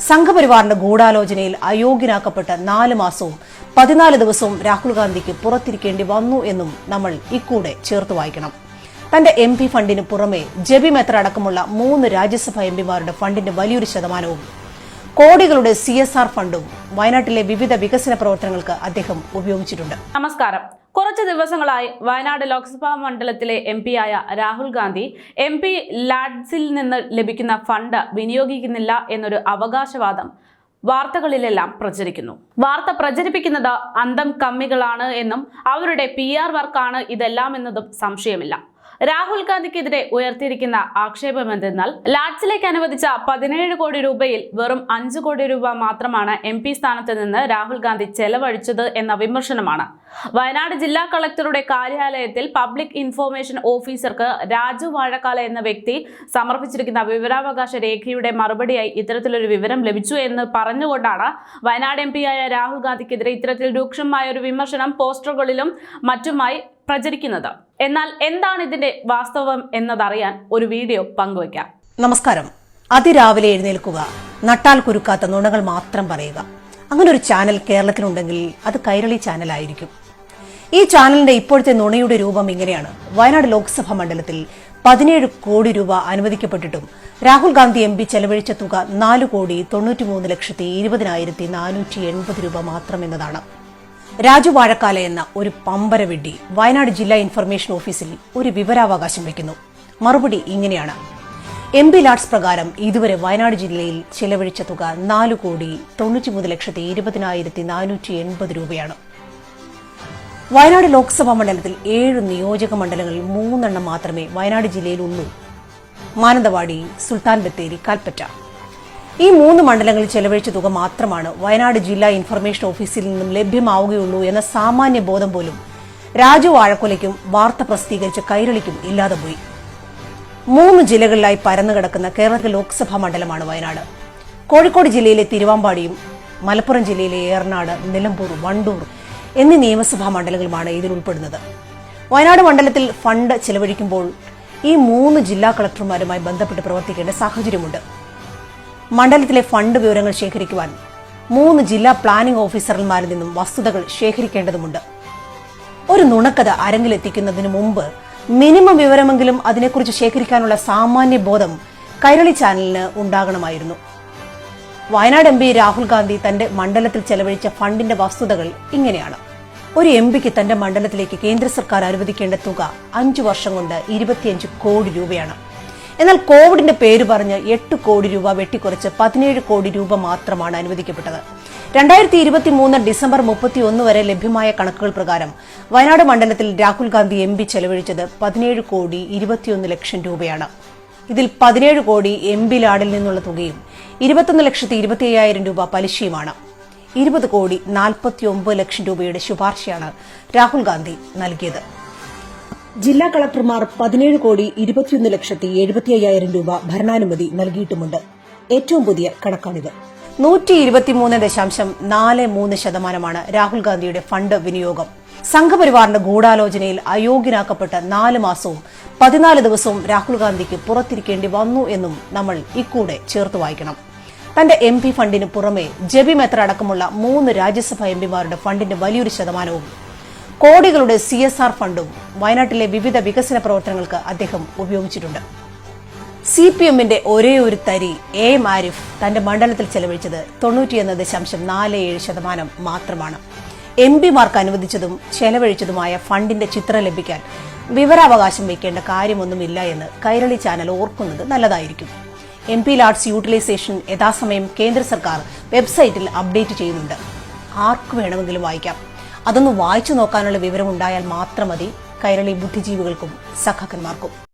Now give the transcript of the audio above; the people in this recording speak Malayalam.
സംഘപരിവാറിന്റെ ഗൂഢാലോചനയിൽ അയോഗ്യനാക്കപ്പെട്ട നാല് മാസവും പതിനാല് ദിവസവും രാഹുൽ ഗാന്ധിക്ക് പുറത്തിരിക്കേണ്ടി വന്നു എന്നും നമ്മൾ ഇക്കൂടെ ചേർത്ത് വായിക്കണം. തന്റെ എം പി ഫണ്ടിന് പുറമെ ജബി മെത്ര അടക്കമുള്ള മൂന്ന് രാജ്യസഭാ എംപിമാരുടെ ഫണ്ടിന്റെ വലിയൊരു ശതമാനവും കോടികളുടെ സി എസ് ആർ ഫണ്ടും വയനാട്ടിലെ വിവിധ വികസന പ്രവർത്തനങ്ങൾക്ക് അദ്ദേഹം ഉപയോഗിച്ചിട്ടുണ്ട്. നമസ്കാരം. കുറച്ച് ദിവസങ്ങളായി വയനാട് ലോക്സഭാ മണ്ഡലത്തിലെ എം പിയായ രാഹുൽ ഗാന്ധി എം പി ലാഡ്സിൽ നിന്ന് ലഭിക്കുന്ന ഫണ്ട് വിനിയോഗിക്കുന്നില്ല എന്നൊരു അവകാശവാദം വാർത്തകളിലെല്ലാം പ്രചരിക്കുന്നു. വാർത്ത പ്രചരിപ്പിക്കുന്നത് അന്തം കമ്മികളാണ് എന്നും അവരുടെ പി ആർ വർക്കാണ് ഇതെല്ലാം എന്നതും സംശയമില്ല. രാഹുൽ ഗാന്ധിക്കെതിരെ ഉയർത്തിയിരിക്കുന്ന ആക്ഷേപം എന്തെന്നാൽ ലാഡ്സിലേക്ക് അനുവദിച്ച പതിനേഴ് കോടി രൂപയിൽ വെറും അഞ്ച് കോടി രൂപ മാത്രമാണ് എം പി സ്ഥാനത്ത് നിന്ന് രാഹുൽ ഗാന്ധി ചെലവഴിച്ചത് എന്ന വിമർശനമാണ്. വയനാട് ജില്ലാ കളക്ടറുടെ കാര്യാലയത്തിൽ പബ്ലിക് ഇൻഫോർമേഷൻ ഓഫീസർക്ക് രാജു വാഴക്കാല എന്ന വ്യക്തി സമർപ്പിച്ചിരിക്കുന്ന വിവരാവകാശ രേഖയുടെ മറുപടിയായി ഇത്തരത്തിലൊരു വിവരം ലഭിച്ചു എന്ന് പറഞ്ഞുകൊണ്ടാണ് വയനാട് എം പിയായ രാഹുൽ ഗാന്ധിക്കെതിരെ ഇത്തരത്തിൽ രൂക്ഷമായ ഒരു വിമർശനം പോസ്റ്ററുകളിലും മറ്റുമായി പ്രചരിക്കുന്നത്. എന്നാൽ എന്താണ് ഇതിന്റെ വാസ്തവം എന്നതറിയാൻ ഒരു വീഡിയോ പങ്കുവയ്ക്കാം. നമസ്കാരം. അതിരാവിലെ എഴുന്നേൽക്കുക നട്ടാൽ കുരുക്കാത്ത നുണകൾ മാത്രം പറയുക. അങ്ങനെ ഒരു ചാനൽ കേരളത്തിലുണ്ടെങ്കിൽ അത് കൈരളി ചാനലായിരിക്കും. ഈ ചാനലിന്റെ ഇപ്പോഴത്തെ നുണയുടെ രൂപം ഇങ്ങനെയാണ്. വയനാട് ലോക്സഭാ മണ്ഡലത്തിൽ പതിനേഴ് കോടി രൂപ അനുവദിക്കപ്പെട്ടിട്ടും രാഹുൽ ഗാന്ധി എം പി ചെലവഴിച്ച തുക നാല് കോടി തൊണ്ണൂറ്റിമൂന്ന് ലക്ഷത്തി ഇരുപതിനായിരത്തി നാനൂറ്റി എൺപത് രൂപ മാത്രം എന്നതാണ്. രാജു വാഴക്കാല എന്ന ഒരു പമ്പര വിഡ്ഢി വയനാട് ജില്ലാ ഇൻഫർമേഷൻ ഓഫീസിൽ ഒരു വിവരാവകാശം വയ്ക്കുന്നു മറുപടി ഇങ്ങനെയാണ്. എം പി ലാഡ്സ് പ്രകാരം ഇതുവരെ വയനാട് ജില്ലയിൽ ചെലവഴിച്ച തുക നാല് കോടി തൊണ്ണൂറ്റിമൂന്ന് ലക്ഷത്തി ഇരുപതിനായിരത്തി നാനൂറ്റി എൺപത് രൂപയാണ്. വയനാട് ലോക്സഭാ മണ്ഡലത്തിൽ ഏഴ് നിയോജക മണ്ഡലങ്ങളിൽ മൂന്നെണ്ണം മാത്രമേ വയനാട് ജില്ലയിൽ ജില്ലയിലുള്ളൂ മാനന്തവാടി സുൽത്താൻ ബത്തേരി കൽപ്പറ്റ. ഈ മൂന്ന് മണ്ഡലങ്ങളിൽ ചെലവഴിച്ച തുക മാത്രമാണ് വയനാട് ജില്ലാ ഇൻഫർമേഷൻ ഓഫീസിൽ നിന്നും ലഭ്യമാവുകയുള്ളൂ എന്ന സാമാന്യ ബോധം പോലും രാജു വാഴക്കൊലയ്ക്കും വാർത്ത പ്രസിദ്ധീകരിച്ച കൈരളിക്കും ഇല്ലാതെ പോയി. മൂന്ന് ജില്ലകളിലായി പരന്നു കിടക്കുന്ന കേരളത്തിലെ ലോക്സഭാ മണ്ഡലമാണ് വയനാട്. കോഴിക്കോട് ജില്ലയിലെ തിരുവാമ്പാടിയും മലപ്പുറം ജില്ലയിലെ ഏറനാട് നിലമ്പൂർ വണ്ടൂർ എന്നീ നിയമസഭാ മണ്ഡലങ്ങളുമാണ് ഇതിൽ ഉൾപ്പെടുന്നത്. വയനാട് മണ്ഡലത്തിൽ ഫണ്ട് ചെലവഴിക്കുമ്പോൾ ഈ മൂന്ന് ജില്ലാ കളക്ടർമാരുമായി ബന്ധപ്പെട്ട് പ്രവർത്തിക്കേണ്ട സാഹചര്യമുണ്ട്. മണ്ഡലത്തിലെ ഫണ്ട് വിവരങ്ങൾ ശേഖരിക്കുവാൻ മൂന്ന് ജില്ലാ പ്ലാനിംഗ് ഓഫീസർമാരിൽ നിന്നും വസ്തുതകൾ ശേഖരിക്കേണ്ടതുണ്ട് ഒരു നുണക്കഥ അരങ്ങിലെത്തിക്കുന്നതിന് മുമ്പ് മിനിമം വിവരമെങ്കിലും അതിനെക്കുറിച്ച് ശേഖരിക്കാനുള്ള സാമാന്യ ബോധം കൈരളി ചാനലിന് ഉണ്ടാകണമായിരുന്നു. വയനാട് എം പി രാഹുൽ ഗാന്ധി തന്റെ മണ്ഡലത്തിൽ ചെലവഴിച്ച ഫണ്ടിന്റെ വസ്തുതകൾ ഇങ്ങനെയാണ്. ഒരു എം പിക്ക് തന്റെ മണ്ഡലത്തിലേക്ക് കേന്ദ്ര സർക്കാർ അനുവദിക്കേണ്ട തുക അഞ്ചു വർഷം കൊണ്ട് ഇരുപത്തിയഞ്ച് കോടി രൂപയാണ്. എന്നാൽ കോവിഡിന്റെ പേര് പറഞ്ഞ് എട്ട് കോടി രൂപ വെട്ടിക്കുറച്ച് പതിനേഴ് കോടി രൂപ മാത്രമാണ് അനുവദിക്കപ്പെട്ടത്. രണ്ടായിരത്തി ഇരുപത്തി മൂന്ന് ഡിസംബർ മുപ്പത്തി ഒന്ന് വരെ ലഭ്യമായ കണക്കുകൾ പ്രകാരം വയനാട് മണ്ഡലത്തിൽ രാഹുൽ ഗാന്ധി എം പി ചെലവഴിച്ചത് പതിനേഴ് കോടി ഇരുപത്തിയൊന്ന് ലക്ഷം രൂപയാണ്. ഇതിൽ പതിനേഴ് കോടി എം പി ലാഡിൽ നിന്നുള്ള തുകയും ഇരുപത്തൊന്ന് ലക്ഷത്തി ഇരുപത്തി അയ്യായിരം രൂപ പലിശയുമാണ്. ഇരുപത് കോടി നാൽപ്പത്തി ഒമ്പത് ലക്ഷം രൂപയുടെ ശുപാർശയാണ് രാഹുൽ ഗാന്ധി നൽകിയത്. ജില്ലാ കളക്ടർമാർ പതിനേഴ് കോടി ഇരുപത്തിയൊന്ന് ലക്ഷത്തി എഴുപത്തി അയ്യായിരം രൂപ ഭരണാനുമതി നൽകിയിട്ടുമുണ്ട്. ഏറ്റവും പുതിയ കണക്കാണിത്. നൂറ്റി ഇരുപത്തിമൂന്ന് ദശാംശം നാല് മൂന്ന് ശതമാനമാണ് രാഹുൽ ഗാന്ധിയുടെ ഫണ്ട് വിനിയോഗം. സംഘപരിവാറിന്റെ ഗൂഢാലോചനയിൽ അയോഗ്യനാക്കപ്പെട്ട നാല് മാസവും പതിനാല് ദിവസവും രാഹുൽ ഗാന്ധിക്ക് പുറത്തിരിക്കേണ്ടി വന്നു എന്നും നമ്മൾ ഇക്കൂടെ ചേർത്ത് വായിക്കണം. തന്റെ എം പി ഫണ്ടിന് പുറമെ ജബി മെത്ര അടക്കമുള്ള മൂന്ന് രാജ്യസഭാ എംപിമാരുടെ ഫണ്ടിന്റെ വലിയൊരു ശതമാനവും കോടികളുടെ സി എസ് ആർ ഫണ്ടും വയനാട്ടിലെ വിവിധ വികസന പ്രവർത്തനങ്ങൾക്ക് അദ്ദേഹം ഉപയോഗിച്ചിട്ടുണ്ട്. സി പി എമ്മിന്റെ ഒരേ ഒരു തരി എ എം ആരിഫ് തന്റെ മണ്ഡലത്തിൽ ചെലവഴിച്ചത് തൊണ്ണൂറ്റിയൊന്ന് ദശാംശം നാല് ഏഴ് ശതമാനം മാത്രമാണ്. എം പിമാർക്ക് അനുവദിച്ചതും ചെലവഴിച്ചതുമായ ഫണ്ടിന്റെ ചിത്രം ലഭിക്കാൻ വിവരാവകാശം വയ്ക്കേണ്ട കാര്യമൊന്നുമില്ല എന്ന് കൈരളി ചാനൽ ഓർക്കുന്നത് നല്ലതായിരിക്കും. എം പി ലാർഡ്സ് യൂട്ടിലൈസേഷൻ യഥാസമയം കേന്ദ്ര സർക്കാർ വെബ്സൈറ്റിൽ അപ്ഡേറ്റ് ചെയ്യുന്നുണ്ട്. ആർക്ക് വേണമെങ്കിലും വായിക്കാം. അതൊന്ന് വായിച്ചു നോക്കാനുള്ള വിവരം ഉണ്ടായാൽ മാത്രം മതി. കൈരളി ബുദ്ധിജീവികൾക്കും സഖാക്കന്മാർക്കും